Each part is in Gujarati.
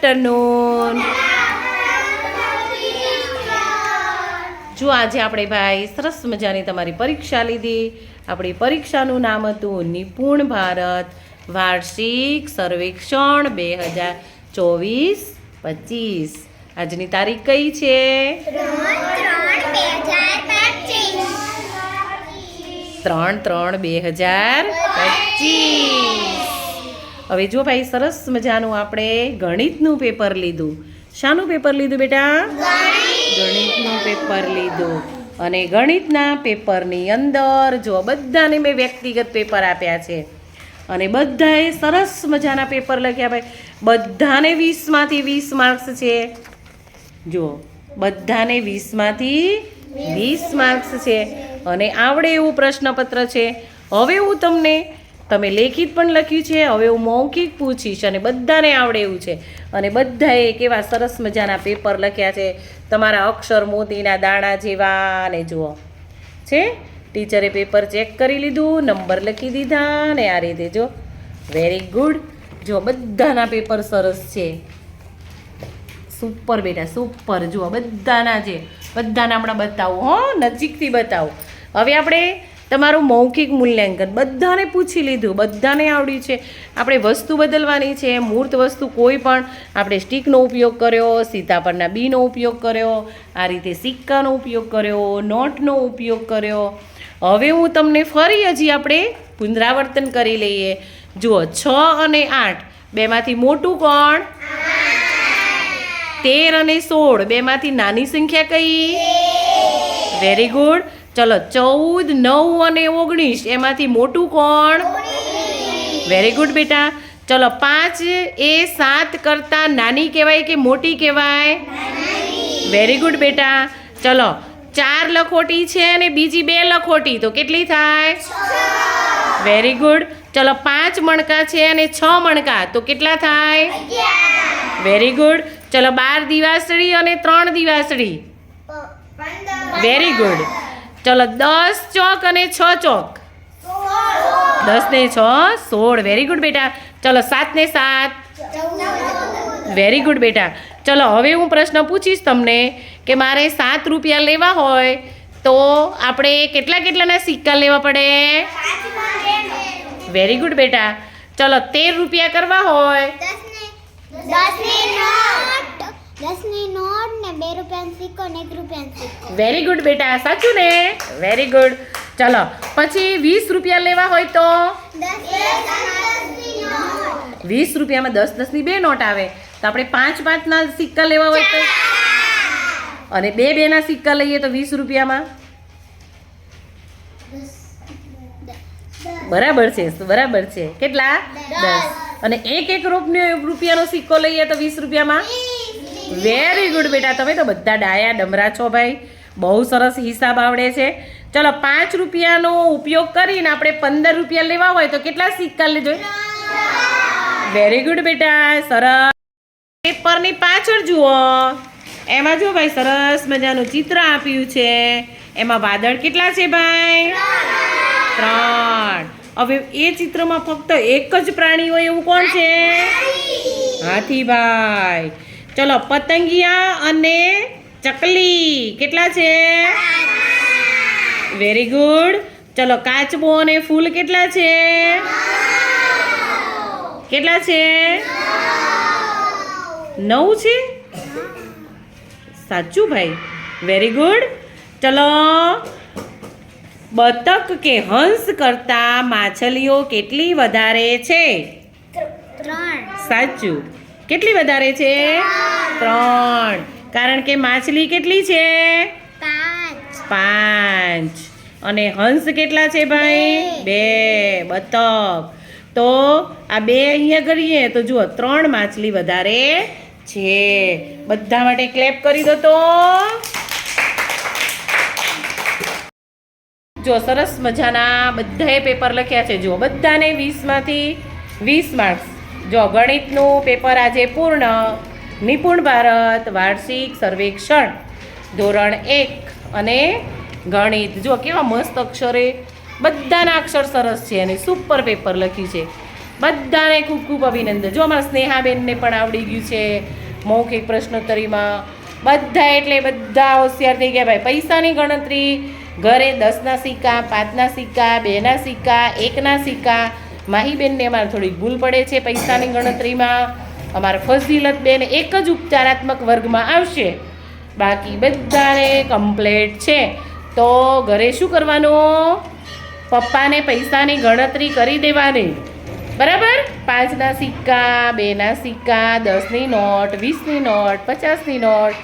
આફ્ટરનૂન જો આજે આપણે ભાઈ સરસ મજાની તમારી પરીક્ષા લીધી. આપણી પરીક્ષાનું નામ હતું નિપુણ ભારત, વાર્ષિક સર્વેક્ષણ બે હજાર ચોવીસ પચીસ. આજની તારીખ કઈ છે? ત્રણ ત્રણ બે હજાર પચીસ. હવે જો ભાઈ, સરસ મજાનું આપણે ગણિતનું પેપર લીધું. શાનું પેપર લીધું બેટા? ગણિતનું પેપર લીધું. અને ગણિતના પેપરની અંદર જો બધાને મેં વ્યક્તિગત પેપર આપ્યા છે. અને બધાએ સરસ મજાના પેપર લખ્યા ભાઈ. બધાને વીસમાંથી વીસ માર્ક્સ છે. જો બધાને વીસમાંથી વીસ માર્ક્સ છે. અને આવડે એવું પ્રશ્નપત્ર છે. હવે હું તમને તમે લેખિત પણ લખ્યું છે, હવે હું મૌખિક પૂછીશ અને બધાને આવડે એવું છે. અને બધાએ કેવા સરસ મજાના પેપર લખ્યા છે, તમારા અક્ષર મોતીના દાણા જેવા ને જુઓ. છે? ટીચરે પેપર ચેક કરી લીધું, નંબર લખી દીધા ને આ રીતે જો. વેરી ગુડ જો બધાના પેપર સરસ છે. સુપર બેટા, સુપર. જુઓ બધાના છે. બધાના હમણાં બતાવું, હો, નજીકથી બતાવું. હવે આપણે તમારું મૌખિક મૂલ્યાંકન. બધાને પૂછી લીધું, બધાને આવડ્યું છે. આપણે વસ્તુ બદલવાની છે, મૂર્ત વસ્તુ કોઈ પણ. આપણે સ્ટીકનો ઉપયોગ કર્યો, સીતાફળના બીનો ઉપયોગ કર્યો, આ રીતે સિક્કાનો ઉપયોગ કર્યો, નોટનો ઉપયોગ કર્યો. હવે હું તમને ફરી હજી આપણે પુનરાવર્તન કરી લઈએ. જુઓ, છ અને આઠ, બેમાંથી મોટું કોણ? તેર અને સોળ, બેમાંથી નાની સંખ્યા કઈ? વેરી ગુડ ચલો, ચૌદ, નવ અને ઓગણીસ, એમાંથી મોટું કોણ? વેરી ગુડ બેટા. ચલો, પાંચ એ સાત કરતાં નાની કહેવાય કે મોટી કહેવાય? વેરી ગુડ બેટા. ચલો, ચાર લખોટી છે અને બીજી બે લખોટી. તો કેટલી થાય? વેરી ગુડ ચલો, પાંચ મણકા છે અને છ મણકા. તો કેટલા થાય? વેરી ગુડ ચલો, બાર દિવાસળી અને ત્રણ દિવાસળી. વેરી ગુડ ચલો દસ ચોક અને છ ચોક. દસ ને છ, સોળ. વેરી ગુડ બેટા. ચલો સાત ને સાત. વેરી ગુડ બેટા. ચલો હવે હું પ્રશ્ન પૂછીશ તમને કે મારે સાત રૂપિયા લેવા હોય તો આપણે કેટલા કેટલાના સિક્કા લેવા પડે? વેરી ગુડ બેટા. ચલો તેર રૂપિયા કરવા હોય. દસની નોટ નોટ ને બે રૂપિયાનો સિક્કો ને એક રૂપિયાનો સિક્કો. વેરી ગુડ બેટા સાચું ને? વેરી ગુડ ચલો પછી વીસ રૂપિયા લેવા હોય તો? વીસ રૂપિયામાં દસ દસની બે નોટ આવે. તો આપણે પાંચ પાંચના સિક્કા લેવા હોય તો? અને બે બેના સિક્કા લઈએ તો વીસ રૂપિયામાં? બરાબર છે બરાબર છે. કેટલા? દસ. અને એક એક રૂપિયો રૂપિયાનો સિક્કો લઈએ તો વીસ રૂપિયામાં? વેરી ગુડ બેટા. તમે તો બધા ડાયા ડમરા છો ભાઈ. બહુ સરસ હિસાબ આવડે છે. ચલો પાંચ રૂપિયાનો ઉપયોગ કરીને આપણે પંદર રૂપિયા લેવા હોય તો કેટલા સિક્કા લેજો? વેરી ગુડ બેટા. સરસ. પેપરની પાછળ જુઓ. એમાં જો ભાઈ સરસ મજાનું ચિત્ર આપ્યું છે. એમાં વાદળ કેટલા છે ભાઈ? ત્રણ. હવે એ ચિત્રમાં ફક્ત એક જ પ્રાણી હોય એવું કોણ છે? હાથીભાઈ ચલો પતંગિયા અને ચકલી. કેટલા છે? વેરી ગુડ ચલો કાચબો અને ફૂલ કેટલા છે? કેટલા છે? નવ છે? સાચું ભાઈ. વેરી ગુડ ચલો બતક કે હંસ કરતા માછલીઓ કેટલી વધારે છે? સાચું. કેટલી વધારે છે? ત્રણ. કારણ કે માછલી કેટલી છે? પાંચ. અને હંસ કેટલા છે ભાઈ? બે. બતક. તો આ બે અહીંયા કરીએ તો જુઓ ત્રણ માછલી વધારે છે. બધા માટે ક્લેપ કરી દો તો. જો સરસ મજાના બધાએ પેપર લખ્યા છે. જુઓ બધાને વીસમાંથી વીસ માર્ક્સ જો ગણિતનું પેપર આજે પૂર્ણ, નિપુણ ભારત, વાર્ષિક સર્વેક્ષણ, ધોરણ એક અને ગણિત. જો કેવા મસ્ત અક્ષરે બધાના અક્ષર સરસ છે અને સુપર પેપર લખ્યું છે. બધાને ખૂબ ખૂબ અભિનંદન. જો અમારા સ્નેહાબેનને પણ આવડી ગયું છે મૌખિક પ્રશ્નોત્તરીમાં, બધા એટલે બધા હોશિયાર થઈ ગયા. ભાઈ, પૈસાની ગણતરી, ઘરે દસના સિક્કા, પાંચના સિક્કા, બેના સિક્કા, એકના સિક્કા માહીબેનને અમારે થોડીક ભૂલ પડે છે પૈસાની ગણતરીમાં. અમારા ફઝીલતબેન એક જ ઉપચારાત્મક વર્ગમાં આવશે. બાકી બધાને કમ્પ્લેટ છે. તો ઘરે શું કરવાનું? પપ્પાને પૈસાની ગણતરી કરી દેવાની. બરાબર? પાંચના સિક્કા, બેના સિક્કા, દસની નોટ, વીસની નોટ, પચાસની નોટ.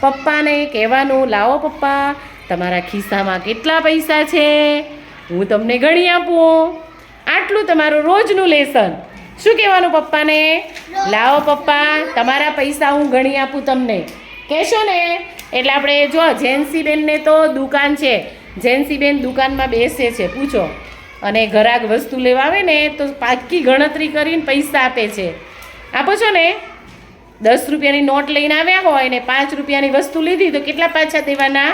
પપ્પાને કહેવાનું, લાવો પપ્પા, તમારા ખિસ્સામાં કેટલા પૈસા છે? હું તમને ગણી આપું. આટલું તમારું રોજનું લેસન. શું કહેવાનું પપ્પાને? લાવો પપ્પા તમારા પૈસા હું ગણી આપું તમને. કહેશો ને? એટલે આપણે જો જેન્સીબેનને તો દુકાન છે. જેન્સીબેન દુકાનમાં બેસે છે પૂછો. અને ઘરાક વસ્તુ લેવા આવે ને તો પાકી ગણતરી કરીને પૈસા આપે છે. આપો છો ને? દસ રૂપિયાની નોટ લઈને આવ્યા હોય ને પાંચ રૂપિયાની વસ્તુ લીધી તો કેટલા પાછા દેવાના?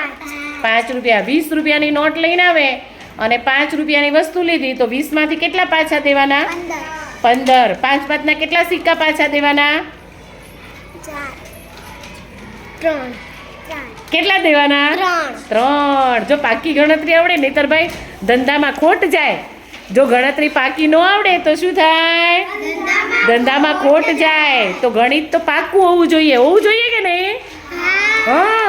પાંચ રૂપિયા. વીસ રૂપિયાની નોટ લઈને આવે. અને પાંચ રૂપિયાની વસ્તુ લીધી તો વીસમાંથી કેટલા પાછા દેવાના? પંદર. પાંચ પાંચના કેટલા સિક્કા પાછા દેવાના? કેટલા દેવાના? ત્રણ. જો પાકી ગણતરી આવડે નહીતર ભાઈ ધંધામાં ખોટ જાય. જો ગણતરી પાકી ન આવડે તો શું થાય? ધંધામાં ખોટ જાય. તો ગણિત તો પાક્કું હોવું જોઈએ. હોવું જોઈએ કે નહીં? હા.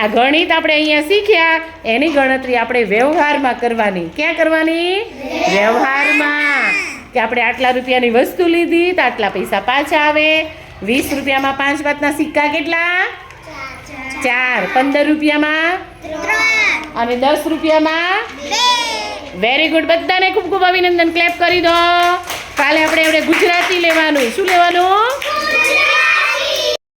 આ ગણિત આપણે અહીંયા શીખ્યા. એની ગણતરી આપણે વ્યવહારમાં કરવાની. ક્યાં કરવાની? વ્યવહારમાં. કે આપણે આટલા રૂપિયાની વસ્તુ લીધી તો આટલા પૈસા પાછા આવે. વીસ રૂપિયામાં પાંચ વાતના સિક્કા કેટલા? ચાર. પંદર રૂપિયામાં? અને દસ રૂપિયામાં? વેરી ગુડ બધાને ખૂબ ખૂબ અભિનંદન. ક્લેપ કરી દો. કાલે આપણે આપણે ગુજરાતી લેવાનું. શું લેવાનું?